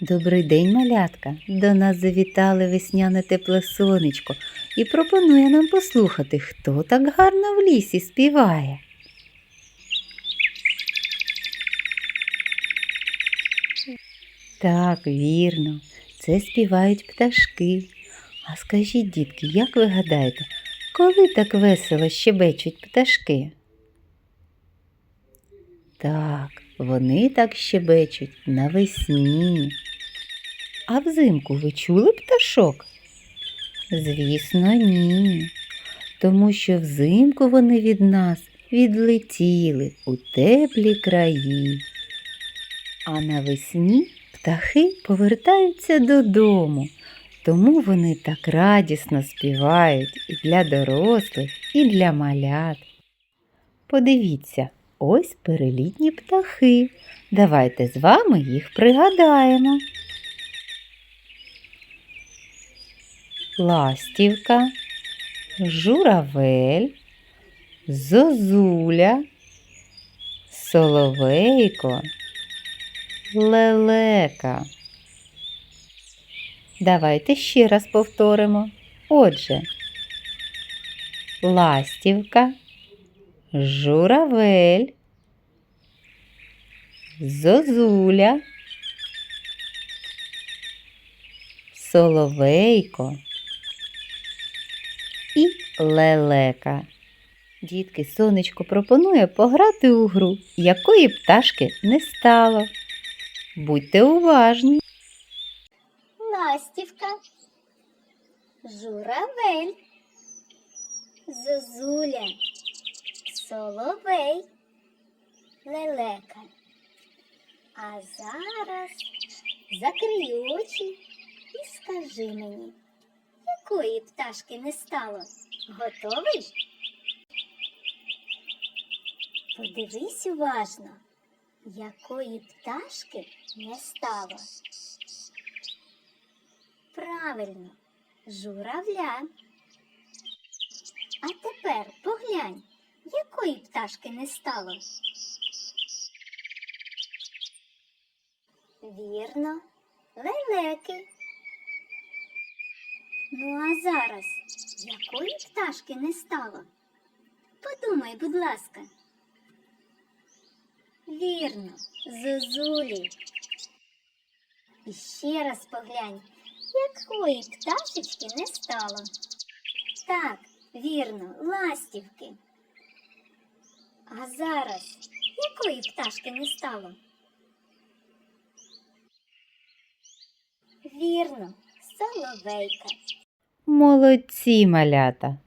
Добрий день, малятка. До нас завітали весняне тепле сонечко і пропонує нам послухати, хто так гарно в лісі співає. Так, вірно, це співають пташки. А скажіть, дітки, як ви гадаєте, коли так весело щебечуть пташки? Так, вони так щебечуть навесні. А взимку ви чули пташок? Звісно, ні. Тому що взимку вони від нас відлетіли у теплі краї. А навесні птахи повертаються додому, тому вони так радісно співають і для дорослих, і для малят. Подивіться, ось перелітні птахи. Давайте з вами їх пригадаємо. Ластівка, журавель, зозуля, соловейко, лелека. Давайте ще раз повторимо. Отже, ластівка, журавель, зозуля, соловейко і лелека. Дітки, сонечко пропонує пограти у гру, якої пташки не стало. Будьте уважні. Ластівка, журавель, зозуля, соловей, лелека. А зараз закрий очі і скажи мені, якої пташки не стало? Готовий? Подивись уважно, якої пташки не стало. Правильно, журавля. А тепер поглянь, якої пташки не стало. Вірно, лелеки. Ну а зараз якої пташки не стало? Подумай, будь ласка. Вірно, зозулі. І ще раз поглянь, якої пташечки не стало. Так, вірно, ластівки. А зараз якої пташки не стало? Вірно, соловейка. Молодці, малята!